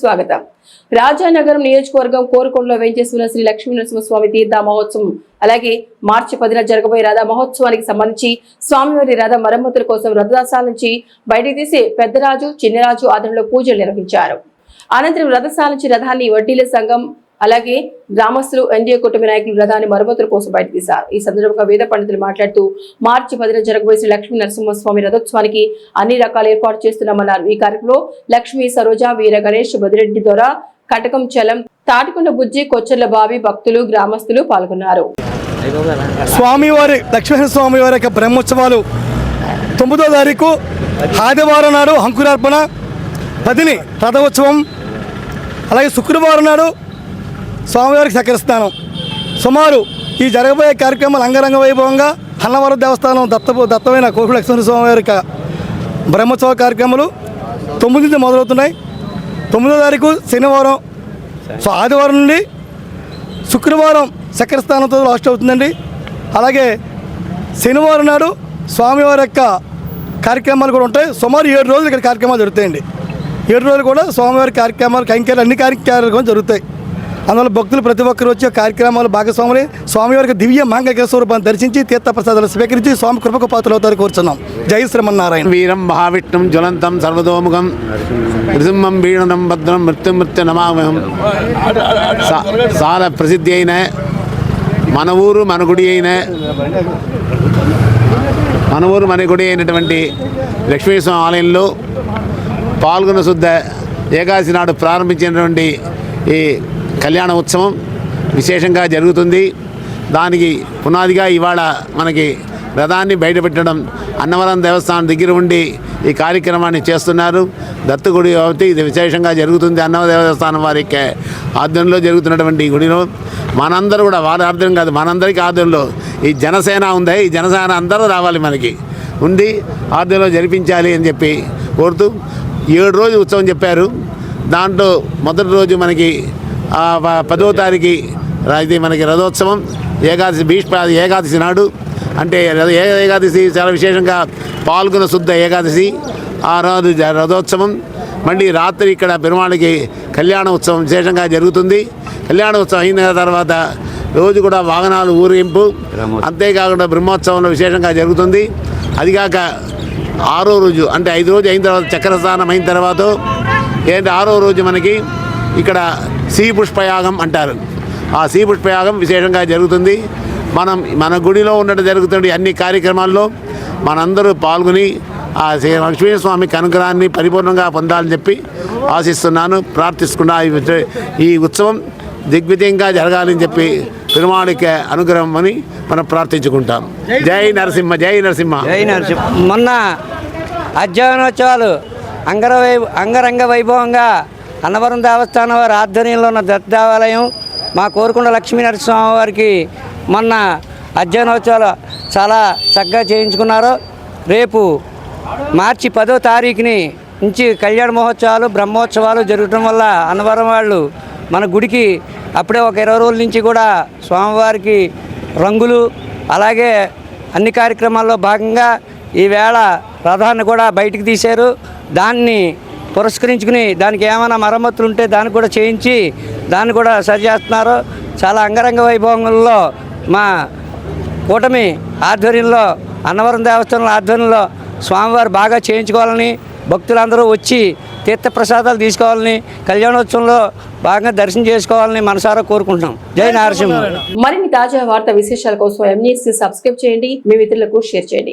స్వాగతం. రాజానగరం నియోజకవర్గం కోరుకొండలో వేంచేస్తున్న శ్రీ లక్ష్మీ నరసింహస్వామి తీర్థ మహోత్సవం అలాగే మార్చి పదిన జరగబోయే రథ మహోత్సవానికి సంబంధించి స్వామివారి రథ మరమ్మతుల కోసం రథదాసాల నుంచి బయటకు తీసి పెద్దరాజు చిన్నరాజు ఆధ్వర్యంలో పూజలు నిర్వహించారు. అనంతరం రథశాల నుంచి రథాన్ని వడ్డీల సంఘం అలాగే గ్రామస్తులు ఎన్డీఏ కుటుంబ నాయకులు రథాన్ని మరమ్మతుల కోసం బయట తీశారు. ఈ సందర్భంగా వేద పండితులు మాట్లాడుతూ మార్చి పదిన జరగబోయే లక్ష్మీ నరసింహస్వామి రథోత్సవానికి అన్ని రకాల ఏర్పాటు చేస్తున్నామన్నారు. ఈ కార్యక్రమంలో లక్ష్మీ సరోజ వీర గణేష్ బదిరెడ్డి ద్వారా కటకం చలం తాటికొండ బుజ్జి కొచ్చర్ల బావి భక్తులు గ్రామస్తులు పాల్గొన్నారు. స్వామివారి లక్ష్మీ స్వామివారి యొక్క బ్రహ్మోత్సవాలు తొమ్మిదో తారీఖు ఆదివారం నాడు అంకురార్పణ పదిని రథోత్సవం అలాగే శుక్రవారం నాడు స్వామివారికి చక్కెర సుమారు ఈ జరగబోయే కార్యక్రమాలు అంగరంగ వైభవంగా అన్నవరం దేవస్థానం దత్త దత్తమైన కోటి లక్ష్మణ స్వామివారి యొక్క బ్రహ్మోత్సవ కార్యక్రమాలు తొమ్మిది నుంచి మొదలవుతున్నాయి. తొమ్మిదో తారీఖు శనివారం సో ఆదివారం నుండి శుక్రవారం చక్రస్థానంతో లాస్ట్ అవుతుందండి. అలాగే శనివారం నాడు స్వామివారి యొక్క కార్యక్రమాలు కూడా ఉంటాయి. సుమారు ఏడు రోజులు ఇక్కడ కార్యక్రమాలు జరుగుతాయండి. ఏడు రోజులు కూడా స్వామివారి కార్యక్రమాలు కైంకర్యాలు అన్ని కార్యక్రమాలు జరుగుతాయి. అందువల్ల భక్తులు ప్రతి ఒక్కరు వచ్చి కార్యక్రమాలు భాగస్వాములై స్వామివారికి దివ్య మాంగళ స్వరూపాన్ని దర్శించి తీర్థప్రసాదాలు స్వీకరించి స్వామి కృపకు పాత్రలు అవుతారు కోరుచున్నాం. జై శ్రీమన్నారాయణ. వీరం మహావిష్ణుం జ్వలంతం సర్వతోముఖం నృసింహం వీణనం భద్రం మృత్యు మృత్యు నమామహం సా- చాలా ప్రసిద్ధి అయిన మన ఊరు మన గుడి అయిన మన ఊరు మన గుడి అయినటువంటి లక్ష్మీస్వామి ఆలయంలో పాల్గొన శుద్ధ ఏకాదశి నాడు ప్రారంభించినటువంటి ఈ కళ్యాణ ఉత్సవం విశేషంగా జరుగుతుంది. దానికి పునాదిగా ఇవాళ మనకి రథాన్ని బయటపెట్టడం అన్నవరం దేవస్థానం దగ్గర ఉండి ఈ కార్యక్రమాన్ని చేస్తున్నారు. దత్తగుడి కాబట్టి ఇది విశేషంగా జరుగుతుంది. అన్నవ దేవస్థానం వారి ఆధ్వర్యంలో జరుగుతున్నటువంటి ఈ గుడిలో మనందరూ కూడా వారి ఆధ్వర్యం కాదు మనందరికీ ఆధ్వర్యంలో ఈ జనసేన ఉంది? ఈ జనసేన అందరూ రావాలి మనకి. ఉంది ఆధ్వర్యంలో జరిపించాలి అని చెప్పి కోరుతూ ఏడు రోజు ఉత్సవం చెప్పారు. దాంట్లో మొదటి రోజు మనకి పదో తారీఖు రా- ఇది మనకి రథోత్సవం ఏకాదశి భీష్మ ఏకాదశి నాడు. అంటే రథ- ఏ- ఏకాదశి చాలా విశేషంగా పాల్గొన శుద్ధ ఏకాదశి ఆ రోజు రథోత్సవం. మళ్ళీ రాత్రి ఇక్కడ పెరుమాళికి కళ్యాణ ఉత్సవం విశేషంగా జరుగుతుంది. కళ్యాణ ఉత్సవం అయిన తర్వాత రోజు కూడా వాహనాలు ఊరేగింపు అంతేకాకుండా బ్రహ్మోత్సవంలో విశేషంగా జరుగుతుంది. అదిగాక ఆరో రోజు అంటే ఐదు రోజు అయిన తర్వాత చక్రస్నానం అయిన తర్వాత ఏంటి ఆరో రోజు మనకి ఇక్కడ శ్రీ పుష్పయాగం అంటారు. ఆ శ్రీ పుష్పయాగం విశేషంగా జరుగుతుంది. మనం మన గుడిలో ఉన్నట్టు జరుగుతున్న అన్ని కార్యక్రమాల్లో మనందరూ పాల్గొని ఆ శ్రీ లక్ష్మీస్వామి కనుగ్రహాన్ని పరిపూర్ణంగా పొందాలని చెప్పి ఆశిస్తున్నాను. ప్రార్థిస్తున్నా ఈ ఉత్సవం దిగ్విజయంగా జరగాలని చెప్పి పెరుమాళిక అనుగ్రహం అని మనం ప్రార్థించుకుంటాం. జై నరసింహ జై నరసింహ. జై నరసింహ. మొన్న అధ్యయనోత్సవాలు అంగర అంగరంగ వైభవంగా అన్నవరం దేవస్థానం వారి ఆధ్వర్యంలో ఉన్న దత్త దేవాలయం మా కోరుకొండ లక్ష్మీ నరసింహ వారికి మొన్న అధ్యయనోత్సవాలు చాలా చక్కగా చేయించుకున్నారు. రేపు మార్చి పదో తారీఖుని నుంచి కళ్యాణ మహోత్సవాలు బ్రహ్మోత్సవాలు జరగటం వల్ల అన్నవరం వాళ్ళు మన గుడికి అప్పుడే ఒక ఇరవై రోజుల నుంచి కూడా స్వామివారికి రంగులు అలాగే అన్ని కార్యక్రమాల్లో భాగంగా ఈవేళ రథాన్ని కూడా బయటికి తీశారు. దాన్ని పురస్కరించుకుని దానికి ఏమైనా మరమ్మతులు ఉంటే దాన్ని కూడా చేయించి దాన్ని కూడా సరి చేస్తున్నారు. చాలా అంగరంగ వైభవంలో మా కూటమి ఆధ్వర్యంలో అన్నవరం దేవస్థానం ఆధ్వర్యంలో స్వామివారు బాగా చేయించుకోవాలని భక్తులందరూ వచ్చి తీర్థప్రసాదాలు తీసుకోవాలని కళ్యాణోత్సవంలో బాగా దర్శనం చేసుకోవాలని మనసారా కోరుకుంటున్నాం. జై నరసింహ. మరిన్ని తాజా వార్తా విశేషాల కోసం ఎం న్యూస్ సబ్స్క్రైబ్ చేయండి. మీ మిత్రులకు షేర్ చేయండి.